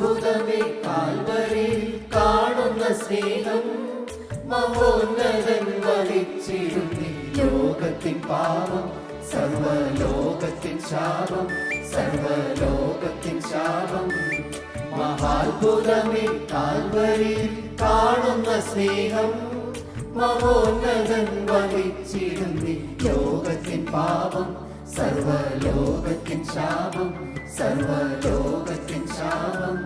മഹാത്ഭുതമേ Calvary കാണുന്ന സ്നേഹം മഹോന്നതൻ വഹിച്ചിരുന്നി ലോകത്തിൻ പാപം സർവലോകത്തിൻ ശാപം സർവലോകത്തിൻ ശാപം. മഹാത്ഭുതമേ കാൽവരി കാണുന്ന സ്നേഹം മഹോന്നതൻ വഹിച്ചിരുന്നി ലോകത്തിൻ പാപം സർവലോകത്തിൻ ശാപം സർവലോകത്തിൻ ശാപം.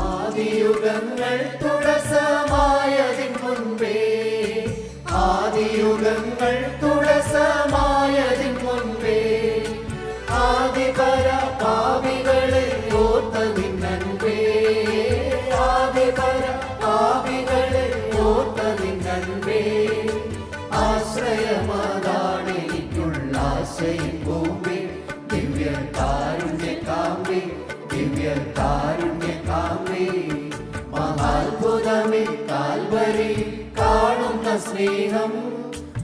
ആദിയുഗങ്ങൾ തുടസമായതിൻ സ്നേഹം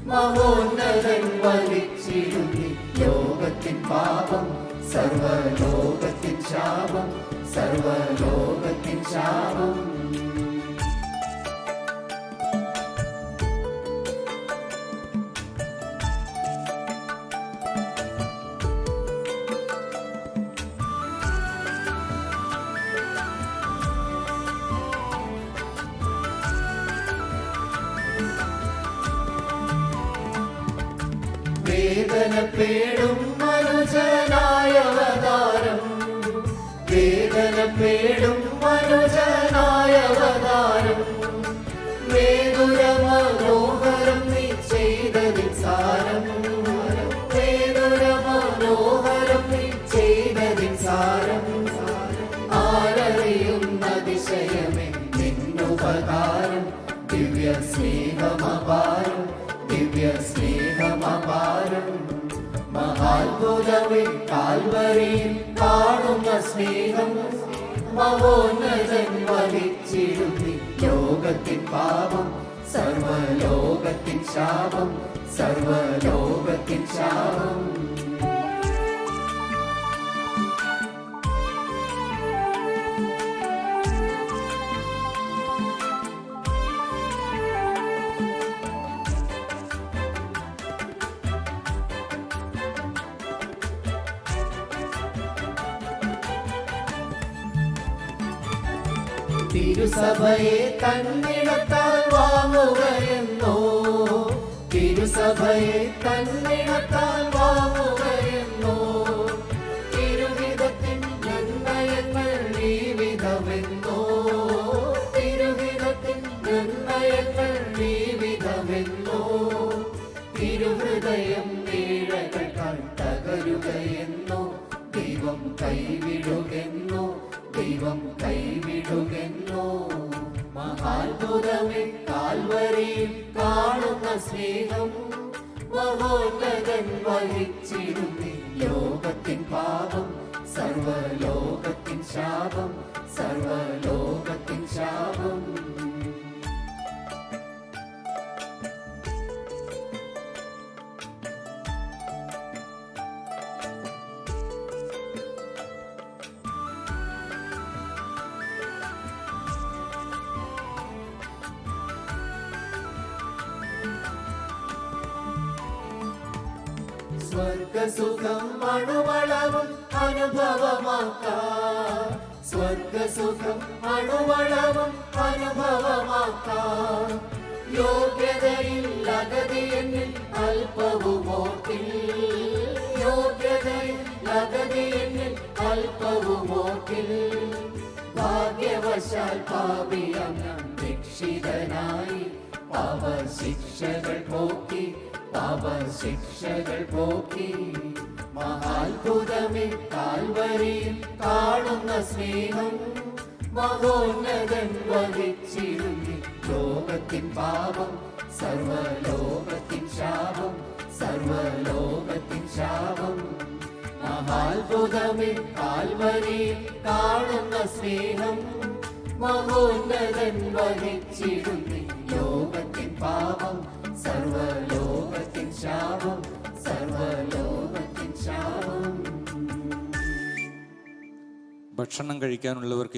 മഹോന്നതൻ വലിച്ചിരുന്നി ലോകത്തിൻ പാപം സർവലോകത്തിൻ ശാപം സർവലോകത്തിൻ ശാപം. വേദന പേടും മനുജനായ അവതാരം മനുജനായവതാരം. വേദുര മനോഹരം നീ ചെയ്തതിൻ സാരം വേദുര മനോഹരം നീ ചെയ്തതിൻ സാരം ആരറിയുന്ന അതിശയമേ നിന്നുപകാരം ദിവ്യ സ്നേഹമപാരം മഹാത്ഭുതമേ കാൽവരിയിൽ കാണുന്ന സ്നേഹം മഹോന്നതൻ വഹിച്ചിരുന്നി ലോകത്തിൻ പാപം സർവലോകത്തിൻ ശാപം സർവലോകത്തിൻ ശാപം. തിരുസഭയെ തന്നിടത്താൽ വാങ്ങുകയെന്നോ? തിരുസഭയെ തന്നിടത്താൽ വാങ്ങുകയെന്നോ? മഹാത്ഭുതമേ കാൽവരിയിൽ കാണുന്ന സ്നേഹം. മഹോന്നതൻ വഹിച്ചിരുന്നി ലോകത്തിൻ പാപം സർവലോകത്തിൻ ശാപം സർവലോകത്തിൻ ശാപം. സ്വർഗസുഖം അണുവളവും അനുഭവമാക്കാം. സ്വർഗസുഖം അണുവളവും അനുഭവമാക്കാം. എന്നിൽ അല്പവുമോട്ടിൽ യോഗ്യതയിൽ അഗതി എന്നിൽ അല്പവുമോട്ടിൽ ഭാഗ്യവശാൽ പാപിയം രക്ഷിതനായി പാപ ശിക്ഷകൾ പോക്കി പാപ ശിക്ഷകൾ പോക്കി. മഹാത്ഭുതമേ കാൽവരിയിൽ കാണുന്ന സ്നേഹം മഹോന്നതൻ വഹിച്ചിരുന്നി. ലോകത്തിൻ പാപം സർവലോകത്തിൻ ശാപം സർവലോകത്തിൻ ശാപം. മഹാത്ഭുതമേ കാൽവരിയിൽ കാണുന്ന സ്നേഹം മഹോന്നതൻ വഹിച്ചിരുന്നി. ഭക്ഷണം കഴിക്കാനുള്ളവർക്ക്